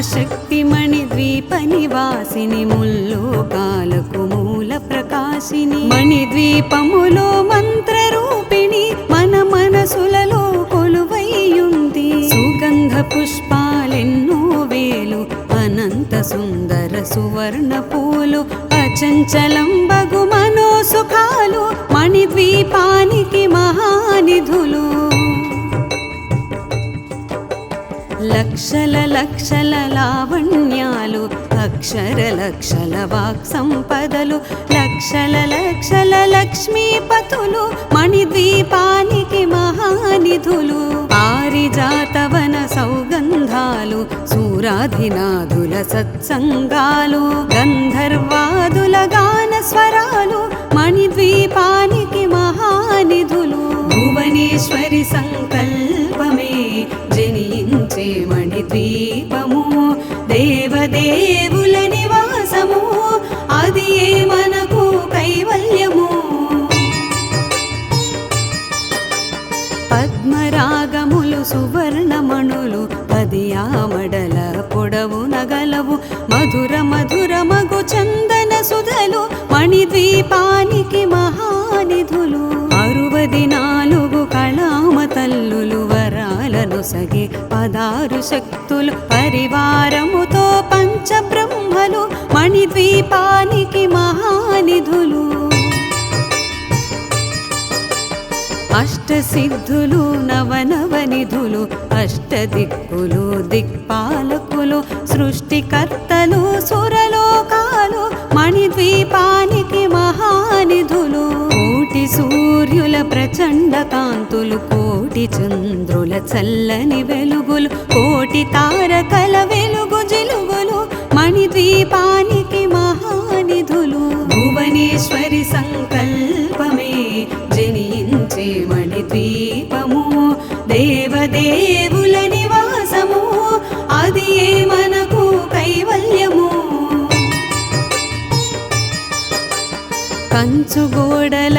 మహాశక్తిమణి ద్వీప నివాసిని ముల్లోకాలకు మూల ప్రకాశిని. మణిద్వీపములో మంత్రరూపిణి మన మనసులలో కొలువైయుంది. సుగంధ పుష్పాలెన్నో వేలు అనంత సుందర సువర్ణ పూలు అచంచలం బగు మనోసుఖాలు మణిద్వీపానికి మహానిధులు. లక్షల లక్షల లావణ్యాలు అక్షర లక్షల వాక్ సంపదలు లక్షల లక్షల లక్ష్మీపతులు మణిద్వీపానికి మహానిధులు పారిజాతవన సౌగంధాలు సూరాధినాథుల సత్సంగాలు గంధర్వా పానికి మహానిధులు. అరువది నాలుగు కళామ తల్లులు వరాలను సగి పదారు శక్తులు పరివారముతో పంచబ్రహ్మలు మణిద్వీపానికి మహానిధులు. అష్టసిద్ధులు నవనవనిధులు అష్టదిక్కులు దిక్పాలకులు సృష్టికర్తలు సురలోకాలు మణిద్వీపానికి సూర్యుల ప్రచండ కాంతులు కోటి చంద్రుల చల్లని వెలుగులు కోటి తారకల వెలుగు జిలుగులు మణిద్వీపానికి మహానిధులు. భువనేశ్వరి సంకల్పమే జనించే మణిద్వీపము. దేవదేవుల నివాసము అది ఏ మనకు కైవల్యము? కంచు గోడల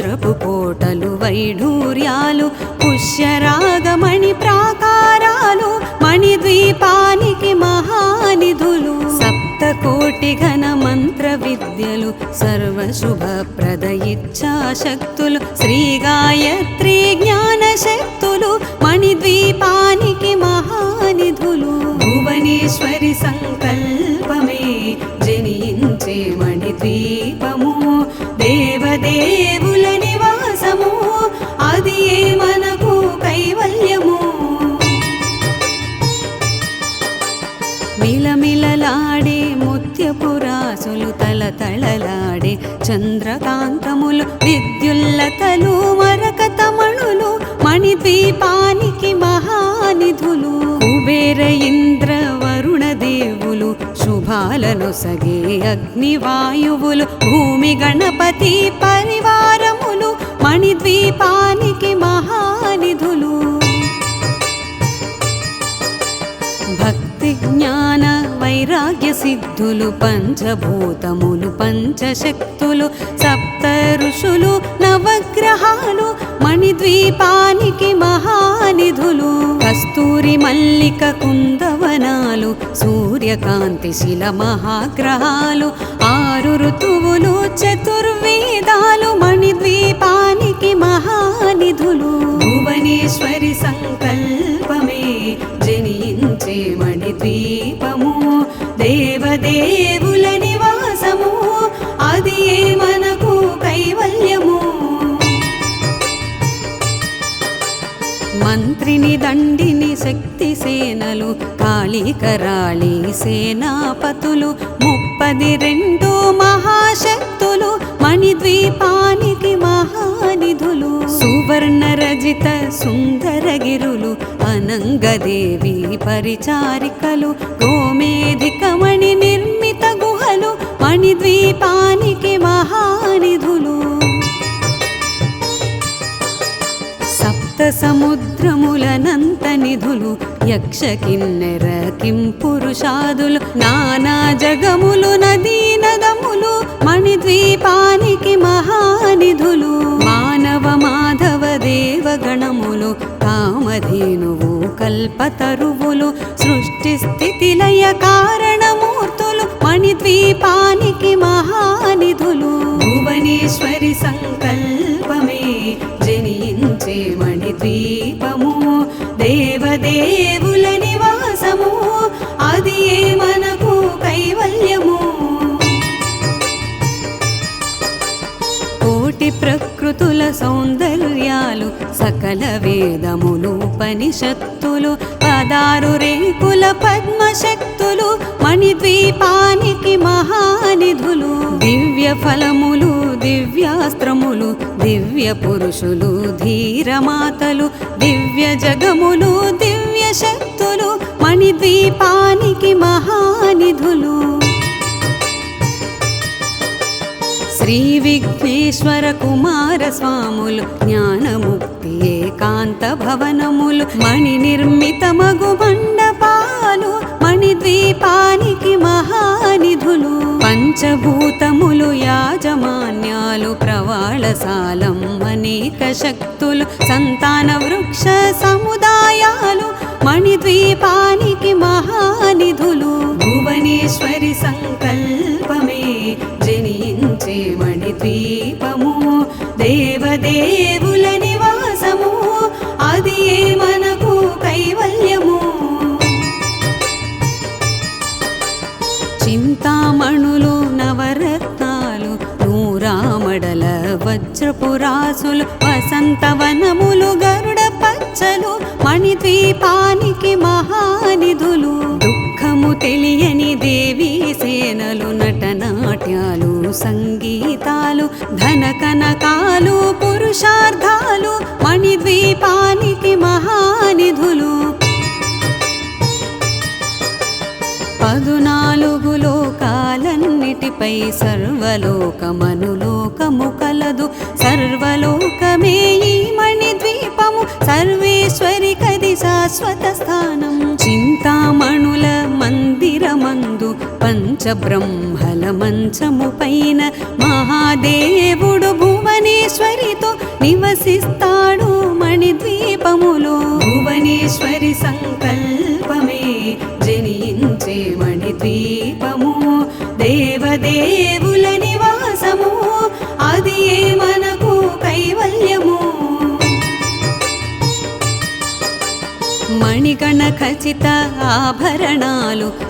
వజ్రపు కోటలు వైఢూర్యాలు పుష్యరాగమణి ప్రాకారాలు మణిద్వీపానికి మహానిధులు. సప్తకోటి ఘన మంత్ర విద్యలు సర్వశుభప్రద ఇచ్ఛాశక్తులు శ్రీ గాయత్రి జ్ఞాన శక్తులు మణిద్వీపానికి మహానిధులు. భువనేశ్వరి సంకల్పమే జనించే మణిద్వీపము దేవదేవుల నివాసము అది ఏ మనకు కైవల్యము? మిలమిలలాడే ముత్యపురాసులు తలతళలాడే చంద్రకాంతములు విద్యుల్లతలు మరకతమణులు మణిద్వీపానికి మహానిధులు. కుబేర పాలను సగే అగ్నివాయువులు భూమి గణపతి పరివారములు మణిద్వీపానికి మహానిధులు. భక్తి జ్ఞాన వైరాగ్య సిద్ధులు పంచభూతములు పంచశక్తులు సప్త ఋషులు నవగ్రహాలు మణిద్వీపానికి మహానిధులు కస్తూరి మల్లిక కుందవనాలు సూర్యకాంతి శిల మహాగ్రహాలు ఆరు ఋతువులు చతుర్వేదాలు మణిద్వీపానికి మహానిధులు భువనేశ్వరి సంకల్పమే ద్వీపము దేవదేవుల నివాసము అది ఏ మనకు కైవల్యము? మంత్రిని దండిని శక్తి సేనలు కాళికరాళి సేనాపతులు ముప్పది రెండు మహాశక్తులు మణిద్వీపానికి మహానిధులు. సువర్ణరజిత సుందరగిరులు అనంగదేవి పరిచారికలు గోమేధికమణి నిర్మిత గుహలు మణిద్వీపానికి మహానిధులు. సముద్రములనంత నిధులు యక్ష కిన్నెర కిం పురుషాదులు నానా జగములు నదీ నదములు మణిద్వీపానికి మహానిధులు. మానవ మాధవ దేవగణములు కామధేనువు కల్పతరువులు సృష్టి స్థితి లయ కారణమూర్తులు మణిద్వీపానికి మహానిధులు. భువనేశ్వరి సంకల్పమే జనించే ద్వీపము దేవదేవుల నివాసము అది ఏ మనకు కైవల్యము? కోటి ప్రకృతుల సౌందర్యాలు సకల వేదములు ఉపనిషత్తులు పదారు రేకుల పద్మశక్తి మణిద్వీపానికి మహానిధులు దివ్య ఫలములు దివ్యాస్త్రములు దివ్య పురుషులు ధీరమాతలు దివ్య జగములు దివ్య శక్తులు మణిద్వీపానికి మహానిధులు. శ్రీ విఘ్నేశ్వర కుమార స్వాములు జ్ఞానముక్తి ఏకాంత భవనములు మణి నిర్మిత మగు మండపాలు మణిద్వీపానికి మహానిధులు పంచభూతములు యాజమాన్యాలు ప్రవాళసాలం అనేక శక్తులు సంతాన వృక్ష సముదాయాలు మణిద్వీపానికి మహానిధులు. భువనేశ్వరి సంకల్పమే జయ దేవదేవుల నివాసము అది ఏ మనకు కైవల్యము? చింతామణులు నవరత్నాలు నూరామడల వజ్రపురాసులు వసంతవనములు గరుడ పచ్చలు మణిద్వీపానికి మహానిధులు. నామము తెలియని దేవీ సేనలు నటనాట్యాలు సంగీతాలు ధన కనకాలు పురుషార్థాలు మణిద్వీపానికి మహానిధులు. పదునాలుగు లోకాలన్నిటిపై సర్వలోకమనులోకము కలదు. సర్వలోకమే ఈ మణిద్వీపము. సర్వేశ్వరి కది శాశ్వత స్థానం. చింతామణు మందు పంచబ్రహ్మల మంచము పైన మహాదేవుడు భువనేశ్వరితో నివసిస్తాడు మణిద్వీపములో. భువనేశ్వరి సంకల్పమే జనించే మణిద్వీపము. దేవదేవుల నివాసము అది ఏ మనకు కైవల్యము? మణిగణ ఖచ్చిత ఆభరణాలు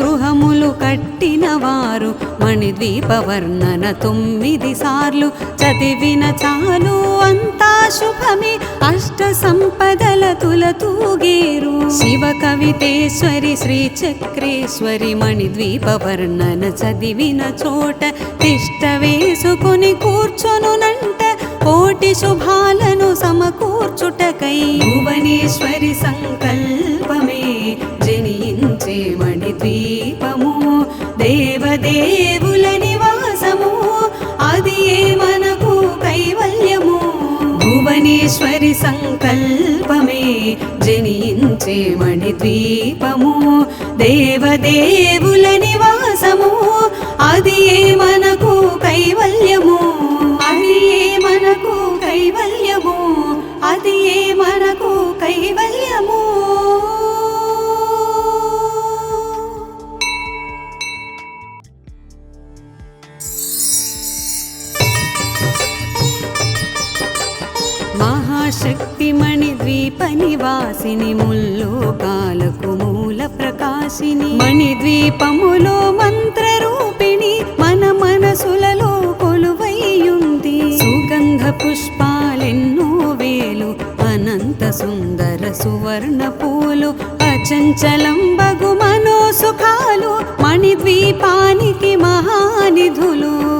గృహములు కట్టిన వారు మణిద్వీప తొమ్మిది సార్లు. చదివిన చాలు అంతా శుభమే. అష్ట సంపదల తులతూగేరు. శివ కవితేశ్వరి శ్రీ చక్రేశ్వరి మణిద్వీపవర్ణన చదివిన చోట తిష్ట వేసుకుని కూర్చొనునంట కోటి శుభాలను సమకూర్చుటకై భువనేశ్వరి సంకట భువనేశ్వరి సంకల్పమే జనించే మణిద్వీపము. దేవదేవుల నివాసము అది ఏ మనకు కైవల్యము? అది ఏ మనకు కైవల్యము? అది ఏ మన మహాశక్తి మణి ద్వీప ముల్లోకాలకు మూల ప్రకాశిని. మణిద్వీపములో మంత్ర రూపిణి మన మనసులలో కొలువైయుంది. సుగంధ పుష్పాలెన్నో వేలు అనంత సుందర సువర్ణ పూలు అచంచలం బగు మనోసుఖాలు మణిద్వీపానికి మహానిధులు.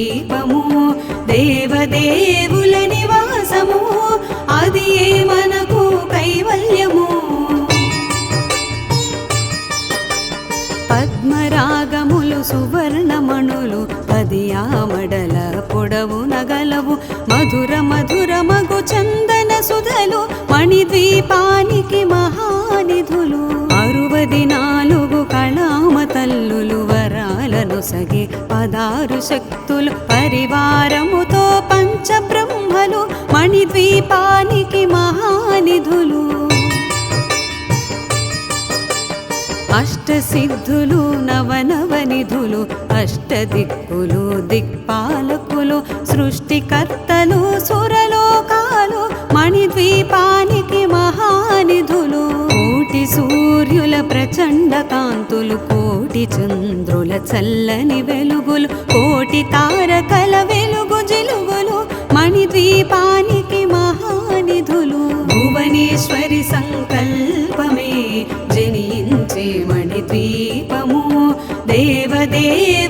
మణిద్వీపము దేవదేవుల నివాసము అది ఏ మనకు కైవల్యము? పద్మరాగములు సువర్ణమణులు పది ఆమడల పొడవు నగలవు మధుర మధుర మగు చందన సుధలు మణిద్వీపానికి మహానిధులు. అరువది నాలుగు కళామ తల్లులు వరాలను పదారు శక్తులు పరివారముతో పంచబ్రహ్మలు మణిద్వీపానికి మహానిధులు. అష్టసిద్ధులు నవనవనిధులు అష్టదిక్కులు దిక్పాలకులు సృష్టికర్తలు సురలోకాలు మణిద్వీపానికి మహానిధులు. కోటి సూర్యుల ప్రచండ కాంతులు కోటి చంద్రుల చల్లని వెలుగులు కోటి తారకల వెలుగు జిలుగులు మణిద్వీపానికి మహానిధులు. భువనేశ్వరి సంకల్పమే జనించే మణిద్వీపము దేవదేవ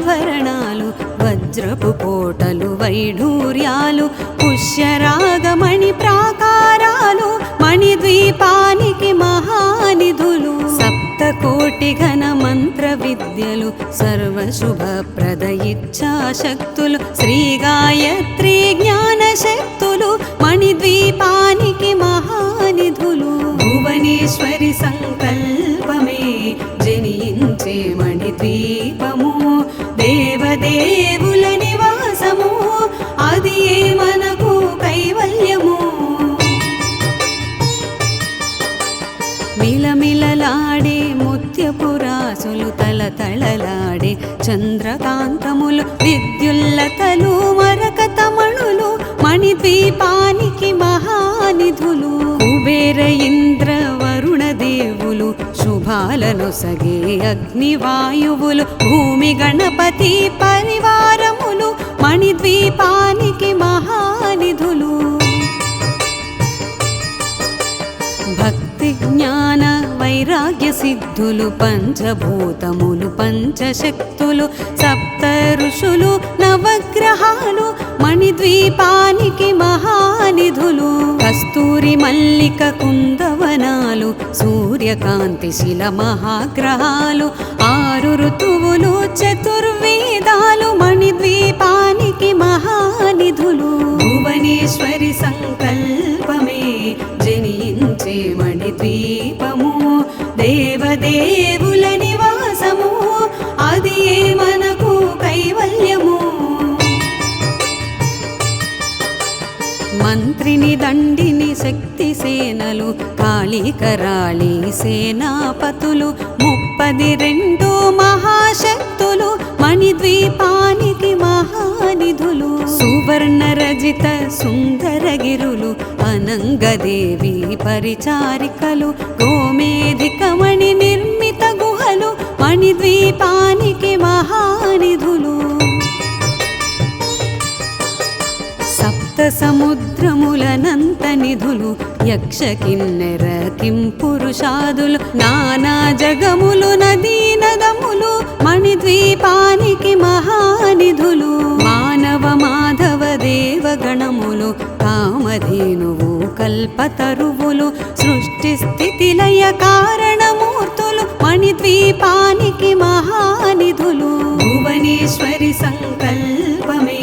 ఆభరణాలు వజ్రపు కోటలు వైఢూర్యాలు పుష్యరాగమణి ప్రాకారాలు మణిద్వీపానికి మహానిధులు. సప్తకోటి ఘన మంత్ర విద్యలు సర్వశుభప్రద ఇచ్ఛాశక్తులు శ్రీగాయ శుభాలను సగే అగ్నివాయువులు భూమి గణపతి పరివారములు మణిద్వీపానికి మహానిధులు. భక్తి జ్ఞాన వైరాగ్య సిద్ధులు పంచభూతములు పంచశక్తులు సప్త ఋషులు నవగ్రహాలు మణిద్వీపానికి మహానిధులు కస్తూరి మల్లిక కుందవనాలు సూర్యకాంతి శిల మహాగ్రహాలు ఆరు ఋతువులు చతుర్వేదాలు మణిద్వీపానికి మహానిధులు. భువనేశ్వరి సంకల్పమే జనించే మణిద్వీపము దేవదేవుల నివాసము అది ఏమని వారిని దండిని శక్తి సేనలు కాళీకరాళి సేనాపతులు ముప్పది రెండు మహాశక్తులు మణిద్వీపానికి మహానిధులు. సువర్ణ రజిత సుందరగిరులు అనంగదేవి పరిచారికలు గోమేధికమణి నిర్మిత గుహలు మణిద్వీపానికి మహానిధులు. మహా సముద్రములనంత నిధులు యక్ష కిన్నెర కిం పురుషాదులు నానా జగములు నదీ నదములు మణిద్వీపానికి మహానిధులు మానవ మాధవ దేవగణములు కామధేనువు కల్పతరువులు సృష్టి స్థితి లయ కారణమూర్తులు మణిద్వీపానికి మహానిధులు. భువనేశ్వరి సంకల్పమే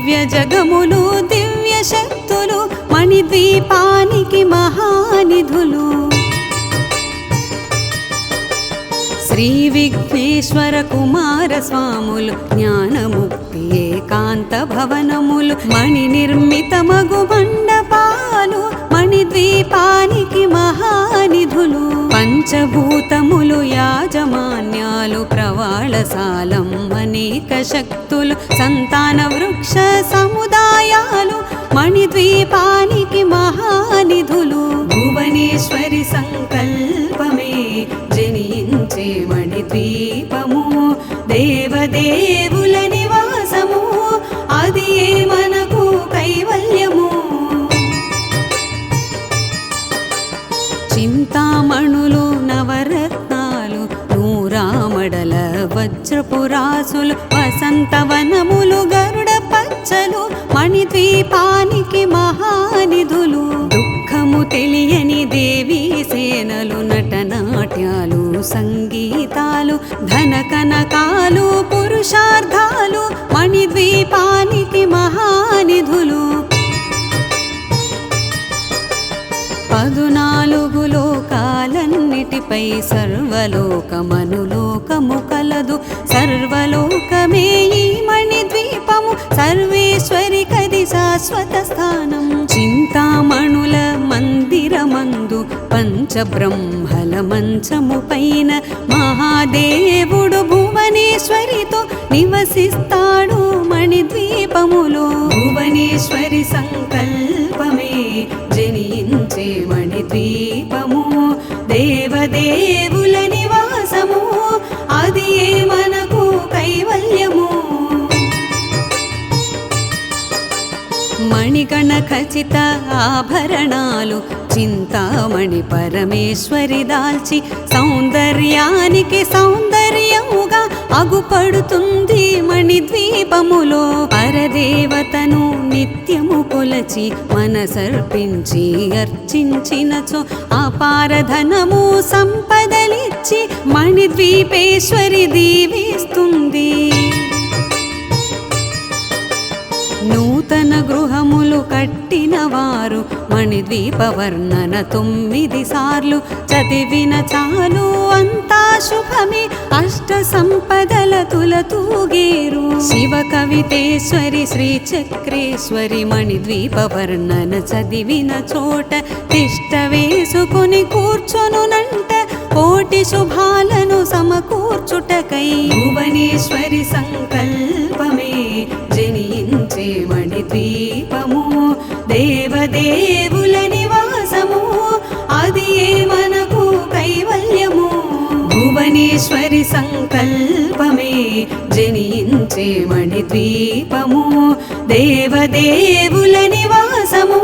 జగములు దివ్య శక్తులు మణిద్వీపానికి మహానిధులు. శ్రీ విఘ్నేశ్వర కుమార స్వాములు జ్ఞానముక్తి ఏకాంత భవనములు మణి నిర్మితమగు మండపాలు ద్వీపానికి మహానిధులు పంచభూతములు యాజమాన్యాలు ప్రవాళసాలం అనేక శక్తులు సంతాన వృక్ష సముదాయాలు మణిద్వీపానికి మహానిధులు. భువనేశ్వరి సంకల్పమే జనించే మణిద్వీపము దేవదేవుల నివాసము అది ఏమని వజ్రపురాసులు వసంతవనములు గరుడ పచ్చలు మణిద్వీపానికి మహానిధులు. దుఃఖము తెలియని దేవీ సేనలు నటనాట్యాలు సంగీతాలు ధన కనకాలు పురుషార్థాలు మణిద్వీపానికి మహానిధులు. పదునాలుగు లోకాలన్నిటిపై సర్వలోకమను కలదు సర్వలోకమే ఈ మణిద్వీపము సర్వేశ్వరి కది శాశ్వత స్థానం చింతామణుల మందిరమందు పంచబ్రహ్మల మంచము పైన మహాదేవుడు భువనేశ్వరితో నివసిస్తాడు మణిద్వీపములో. భువనేశ్వరి సంకల్పమే జనించే మణిద్వీపము. దేవదేవులని మనకు కైవల్యము. మణిగణ ఖచిత ఆభరణాలు చింతామణి పరమేశ్వరి దాల్చి సౌందర్యానికి సౌందర్యము అగుపడుతుంది మణిద్వీపములో పరదేవతను నిత్యము కొలచి మనసర్పించి అర్చించినచో అపారధనము సంపదలిచ్చి మణిద్వీపేశ్వరి దీవిస్తుంది. నూతన గృహములు కట్టిన వారు తొమ్మిది సార్లు చదివిన చాలు అంతా శుభమే. అష్ట సంపదల తులతూగేరు శివ కవితేశ్వరి శ్రీ చక్రేశ్వరి మణిద్వీపవర్ణన చదివిన చోట తిష్ట వేసుకుని కూర్చొనునంట కోటి శుభాలను సమకూర్చుటకై భువనేశ్వరి సంకల్పమే జనించే దీపము దేవదేవుల నివాసము అది ఏ మనకు కైవల్యము? భువనేశ్వరి సంకల్పమే జనించే మణిద్వీపము దేవదేవుల నివాసము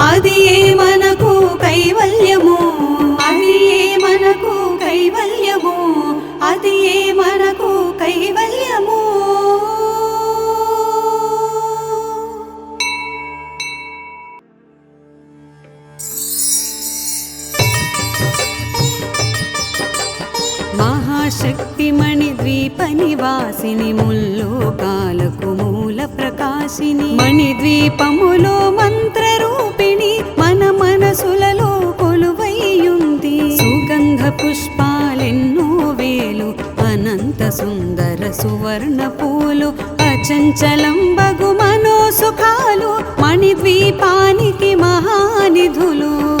అది ఏ మనకు కైవల్యము? అది ఏ మనకు కైవల్యము? అది ఏ మనకు కైవల్యము? నివాసిని ముల్లోకాలకు మూల ప్రకాశిని. మణిద్వీపములో మంత్రరూపిణి మన మనసులలో కొలువైయుంది. సుగంధ పుష్పాలెన్నో వేలు అనంత సుందర సువర్ణ పూలు అచంచలంబగు మనోసుఖాలు మణిద్వీపానికి మహానిధులు.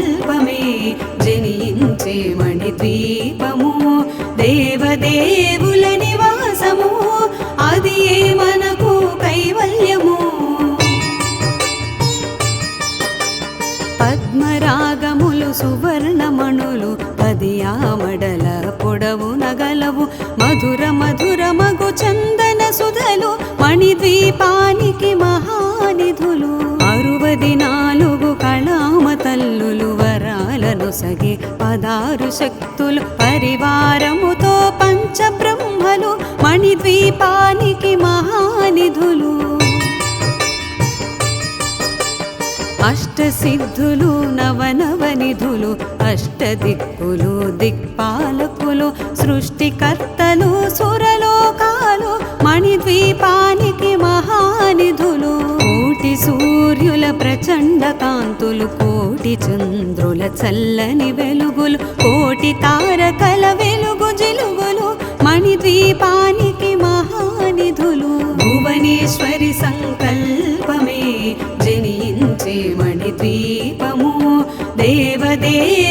జనించే మణిద్వీపము దేవదేవుల నివాసము అది ఏ మనకు కైవల్యము? పద్మరాగములు సువర్ణమణులు పదియామడల పొడవు నగలవు మధుర మధుర మగు చందన సుధలు మణిద్వీపానికి మహానిధులు. అరువది నాలుగు కళామ తల్లులు వరాలను పదారు శక్తులు పరివారముతో పంచబ్రహ్మలు మణిద్వీపానికి మహానిధులు. అష్టసిద్ధులు నవనవనిధులు అష్టదిక్కులు దిక్పాలకులు సృష్టికర్తలు సురలోకాలు మణిద్వీపానికి మహానిధులు. కోటి సూర్యుల ప్రచండ కాంతులు కోటి చంద్రుల చల్లని వెలుగులు కోటి తారకల వెలుగు జిలుగులు మణిద్వీపానికి మహానిధులు. భువనేశ్వరి సంకల్పమే జనించే మణిద్వీపము. దేవదే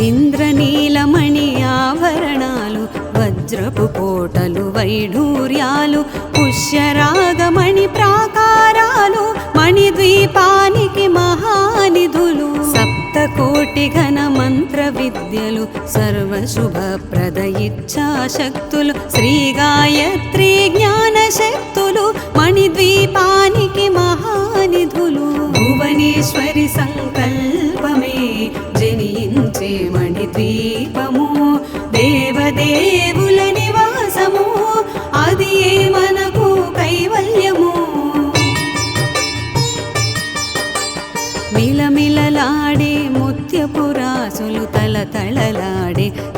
ఇంద్రనీలమణి ఆభరణాలు వజ్రపు కోటలు వైఢూర్యాలు పుష్యరాగమణి ప్రాకారాలు మణిద్వీపానికి మహానిధులు. సప్తకోటి ఘన మంత్ర విద్యలు సర్వశుభప్రద ఇచ్చాశక్తులు శ్రీ గాయత్రి జ్ఞాన శక్తులు మణిద్వీపానికి మహానిధులు. భువనేశ్వరి సంకల్పమే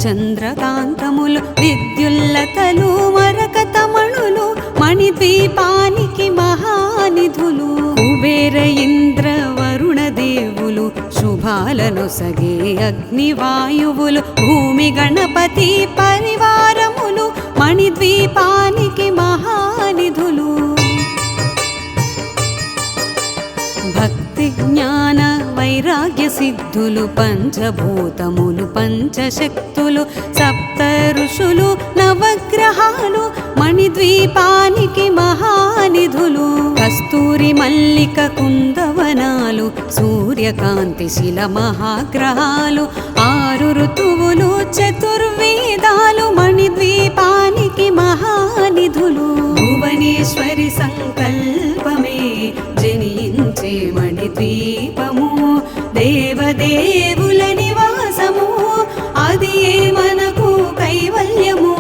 చంద్రకాంతములు విద్యుల్లతలు మరకతమణులు మణిద్వీపానికి మహానిధులు కుబేర ఇంద్ర వరుణ దేవులు శుభాలను సగే అగ్నివాయువులు భూమి గణపతి పరివారములు మణిద్వీపానికి మహానిధులు. భక్తి జ్ఞాన వైరాగ్య సిద్ధులు పంచభూతములు పంచశక్తులు సప్త ఋషులు నవగ్రహాలు మణిద్వీపానికి మహానిధులు కస్తూరి మల్లిక కుందవనాలు సూర్యకాంతి శిల మహాగ్రహాలు ఆరు ఋతువులు చతుర్వేదాలు మణిద్వీపానికి మహానిధులు. భువనేశ్వరి సంకల్పమే జనించే మణిద్వీపము దేవదేవుల నివాసము అది ఏ మనకు కైవల్యము?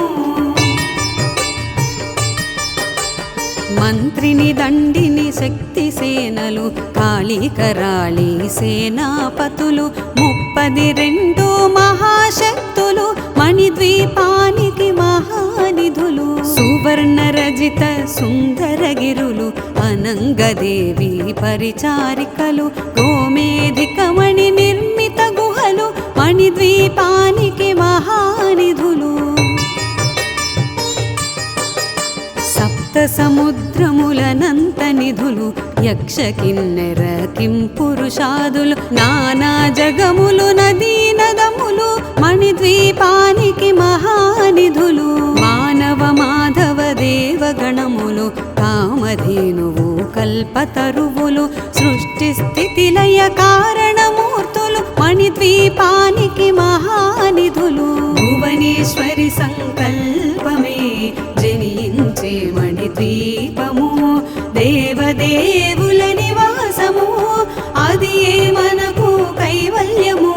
మంత్రిని దండిని శక్తి సేనలు కాళీకరాళి సేనాపతులు ముప్పది రెండు మహాశక్తులు మణిద్వీపానికి మహానిధులు సువర్ణ రజిత సుందరగిరులు అనంగదేవి పరిచారికలు గోమేధికమణి నిర్మిత గుహలు మణిద్వీపానికి మహానిధులు. సప్త సముద్రములనంత నిధులు యక్ష కిన్నెర కిం పురుషాదులు నానా జగములు నదీ నదములు మణిద్వీపానికి మహానిధులు. మానవ మాధవ దేవగణములు కామధేనువు కల్పతరువులు సృష్టి స్థితి లయ కారణమూర్తులు మణిద్వీపానికి మహానిధులు. భువనేశ్వరి సంకల్పమే జనించే మణిద్వీపము దేవదేవుల నివాసము అది మనకు కైవల్యము?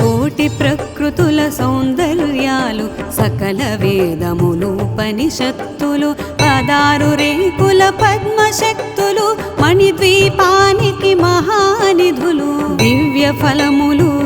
కోటి ప్రకృతుల సౌందర్యాలు సకల వేదములు ఉపనిషత్తులు పదారు రేకుల పద్మశక్తులు మణిద్వీపానికి మహానిధులు దివ్య ఫలములు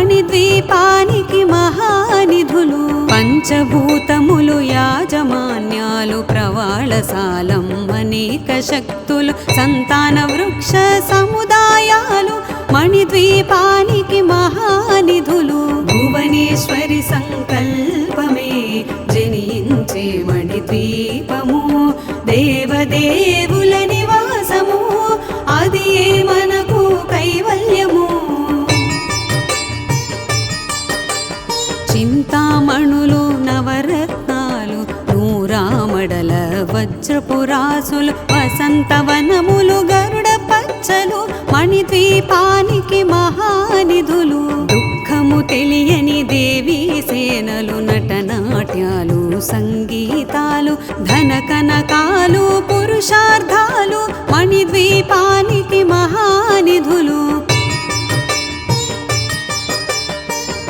మణిద్వీపానికి మహానిధులు పంచభూతములు యాజమాన్యాలు ప్రవాళసాలం అనేక శక్తులు సంతాన వృక్ష సముదాయాలు మణిద్వీపానికి మహానిధులు. భువనేశ్వరి సంకల్పమే జనించే మణిద్వీపము. దేవదేవుల నివాసము అది మనకు కైవల్య? వాసులు వసంతవనములు గరుడ పచ్చలు మణిద్వీపానికి మహానిధులు. దుఃఖము తెలియని దేవీ సేనలు నటనాట్యాలు సంగీతాలు ధన కనకాలు పురుషార్థాలు మణిద్వీపానికి మహానిధులు.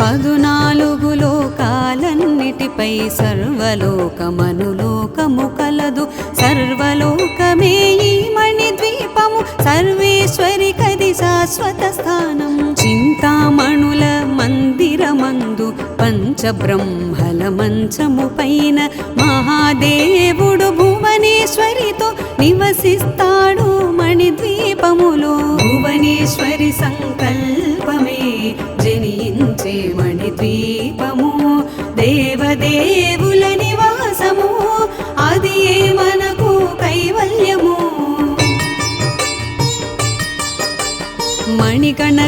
పదునాలుగు లోకాలన్నిటిపై సర్వలోకమనులోకము కలదు. లోకమే ఈ మణిద్వీపము. సర్వేశ్వరి కది శాశ్వత స్థానం చింతామణుల మందిరమందు పంచబ్రహ్మల మంచము పైన మహాదేవుడు భువనేశ్వరితో నివసిస్తాడు మణిద్వీపములో. భువనేశ్వరి సంకల్పమే జనించే మణిద్వీపము. దేవదే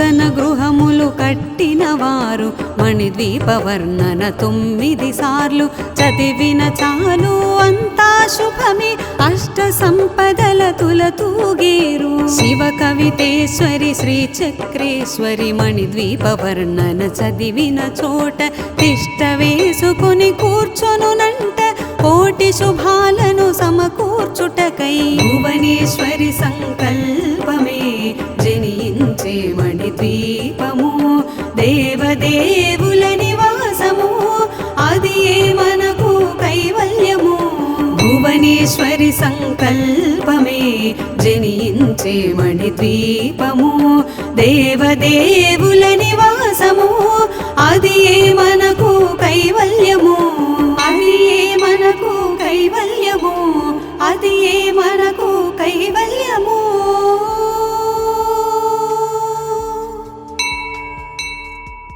నూతన గృహములు కట్టిన వారు మణిద్వీప వర్ణన తొమ్మిది సార్లు చదివిన చాలు అంతా శుభమే. అష్ట సంపదల తులతూగేరు శివ కవితేశ్వరి శ్రీ చక్రేశ్వరి మణిద్వీప వర్ణన చదివిన చోట తిష్ట వేసుకుని కూర్చొనునంట కోటి శుభాలను సమకూర్చుటకై భువనేశ్వరి సంకల్పమే. ప్రేమణి ద్వీపము దేవదేవుల నివాసము అది మనకు కైవల్యము? భువనేశ్వరి సంకల్పమే జనించే మణి ద్వీపము దేవదేవుల నివాసము అది మనకు కైవల్యము? అది మనకు కైవల్యము? అది మనకు కైవల్యము?